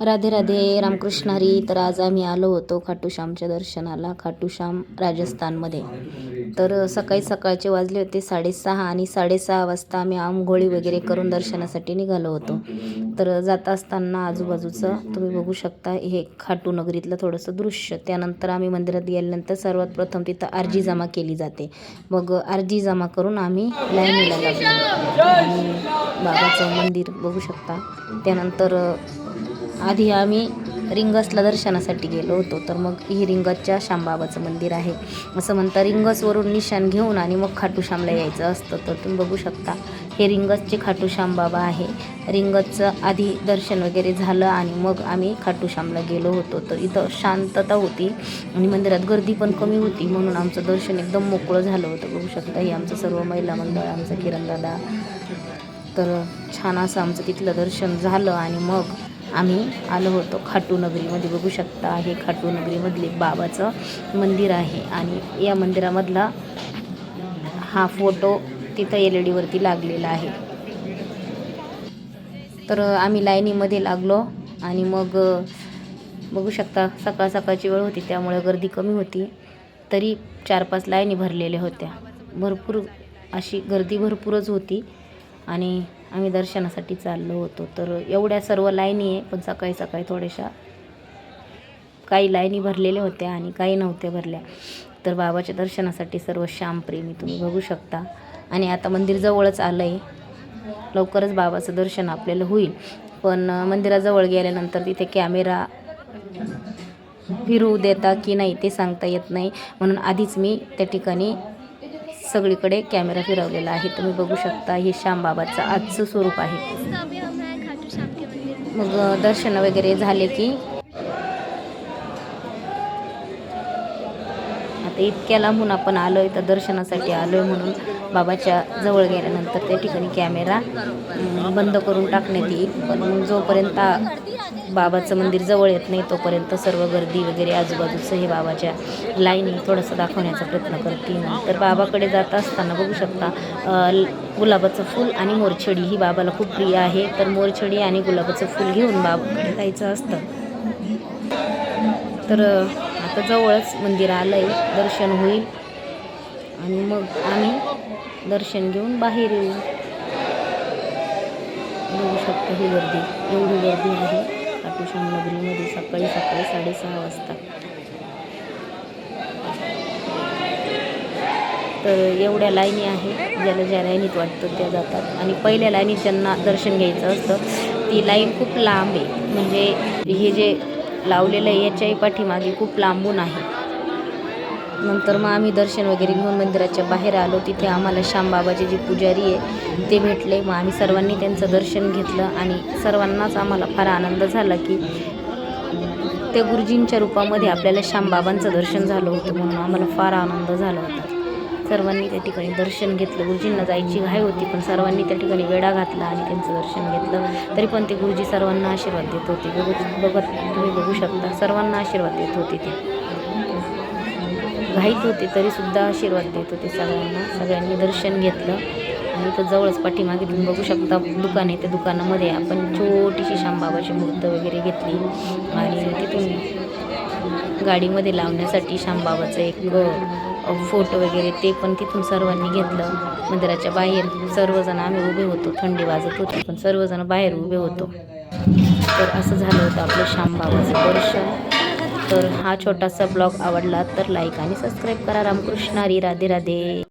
राधे राधे रामकृष्ण हरी. तर आज आम्ही आलो होतो खाटूश्यामच्या दर्शनाला खाटूश्याम राजस्थानमध्ये. तर सकाळी सकाळचे वाजले होते साडेसहा आणि साडेसहा वाजता आम्ही आंघोळी वगैरे करून दर्शनासाठी निघालो होतो. तर जात असताना आजूबाजूचं तुम्ही बघू शकता हे खाटू नगरीतलं थोडंसं दृश्य. त्यानंतर आम्ही मंदिरात गेल्यानंतर सर्वात प्रथम तिथं आरजी जमा केली जाते. मग आरजी जमा करून आम्ही लाईनीला लागलो. आणि बाबाचं मंदिर बघू शकता. त्यानंतर आधी आम्ही रिंगसला दर्शनासाठी गेलो होतो तर मग ही रिंगसच्या श्यामबाबाचं मंदिर आहे. असं म्हणता रिंगसवरून निशाण घेऊन आणि मग खाटूश्यामला यायचं असतं. तर तुम्ही बघू शकता हे रिंगसचे खाटूश्यामबाबा आहे. रिंगसचं आधी दर्शन वगैरे झालं आणि मग आम्ही खाटूश्यामला गेलो होतो. तर इथं शांतता होती आणि मंदिरात गर्दी पण कमी होती म्हणून आमचं दर्शन एकदम मोकळं झालं होतं. बघू शकता हे आमचं सर्व महिला मंडळ आमचं किरणदादा. तर छान असं आमचं तिथलं दर्शन झालं आणि मग आम्ही आलो होतो खाटू नगरीमध्ये. बघू शकता हे खाटू नगरीमधले बाबाचं मंदिर आहे आणि या मंदिरामधला हा फोटो तिथं एल ई डीवरती लागलेला आहे. तर आम्ही लाईनीमध्ये लागलो आणि मग बघू शकता सकाळ सकाळची वेळ होती त्यामुळे गर्दी कमी होती. तरी चार पाच लाईनी भरलेल्या होत्या. भरपूर अशी गर्दी भरपूरच होती. आणि आम्ही दर्शनासाठी चाललो होतो. तर एवढ्या सर्व लाईनी आहे पण सकाळी सकाळी थोड्याशा काही लाईनी भरलेल्या होत्या आणि काही नव्हत्या भरल्या. तर बाबाच्या दर्शनासाठी सर्व श्यामप्रेमी तुम्ही बघू शकता. आणि आता मंदिर जवळच आलं आहे लवकरच बाबाचं दर्शन आपल्याला होईल. पण मंदिराजवळ गेल्यानंतर तिथे कॅमेरा फिरवू देता की नाही ते सांगता येत नाही. म्हणून आधीच मी त्या ठिकाणी सगळीकडे कॅमेरा फिरवलेला आहे. तुम्ही बघू शकता हे श्यामबाबाचं आजचं स्वरूप आहे. मग दर्शन वगैरे झाले की तर इतक्या लांबून आपण आलो आहे तर दर्शनासाठी आलो आहे म्हणून बाबाच्या जवळ गेल्यानंतर त्या ठिकाणी कॅमेरा बंद करून टाकण्यात येईल. पण जोपर्यंत बाबाचं मंदिर जवळ येत नाही तोपर्यंत सर्व गर्दी वगैरे आजूबाजूचं हे बाबाच्या लाईनी थोडंसं दाखवण्याचा प्रयत्न करते तर बाबाकडे जात असताना बघू शकता गुलाबाचं फूल आणि मोरछडी ही बाबाला खूप प्रिय आहे. तर मोरछडी आणि गुलाबाचं फूल घेऊन बाबाकडे जायचं असतं. तर आता जवळच मंदिर आलं आहे दर्शन होईल. आणि मग आम्ही दर्शन घेऊन बाहेर येऊ. बघू शकतो ही गर्दी. एवढी गर्दी आहे. खाटूश्याम नगरीमध्ये सकाळी सकाळी साडेसहा वाजता. तर एवढ्या लाईनी आहेत ज्याला ज्या लाईनीत वाटतं त्या जातात. आणि पहिल्या लाईनीत ज्यांना दर्शन घ्यायचं असतं ती लाईन खूप लांब आहे. म्हणजे हे जे लावलेलं आहे याच्याही पाठीमागे खूप लांबून आहे. नंतर मग आम्ही दर्शन वगैरे घेऊन मंदिराच्या बाहेर आलो. तिथे आम्हाला श्यामबाबाचे जे पुजारी आहे ते भेटले. मग आम्ही सर्वांनी त्यांचं दर्शन घेतलं आणि सर्वांनाच आम्हाला फार आनंद झाला की त्या गुरुजींच्या रूपामध्ये आपल्याला श्यामबाबांचं दर्शन झालं होतं म्हणून आम्हाला फार आनंद झाला होता. सर्वांनी त्या ठिकाणी दर्शन घेतलं. गुरुजींना जायची घाई होती पण सर्वांनी त्या ठिकाणी वेढा घातला आणि त्यांचं दर्शन घेतलं. तरी पण ते गुरुजी सर्वांना आशीर्वाद देत होते. बघत बघत तुम्ही बघू शकता सर्वांना आशीर्वाद देत होते ते. घाईत होते तरीसुद्धा आशीर्वाद देत होते सगळ्यांना सगळ्यांनी दर्शन घेतलं. आणि तो जवळच पाठीमागे तुम्ही बघू शकता दुकान आहे. त्या दुकानामध्ये आपण छोटीशी शामबाबाची मूर्त वगैरे घेतली. आणि तिथून गाडीमध्ये लावण्यासाठी शामबाबाचं एक फोटो वगैरे ते पण तिथून सर्वांनी घेतलं. मंदिराच्या बाहेर सर्वजण आम्ही उभे होतो थंडी वाजत होती पण सर्वजण बाहेर उभे होतो. तर असं झालं होतं आपलं श्यामबाबाचं दर्शन. तर हा छोटासा ब्लॉग आवडला तर लाईक आणि सबस्क्राईब करा. रामकृष्ण हरी राधे राधे.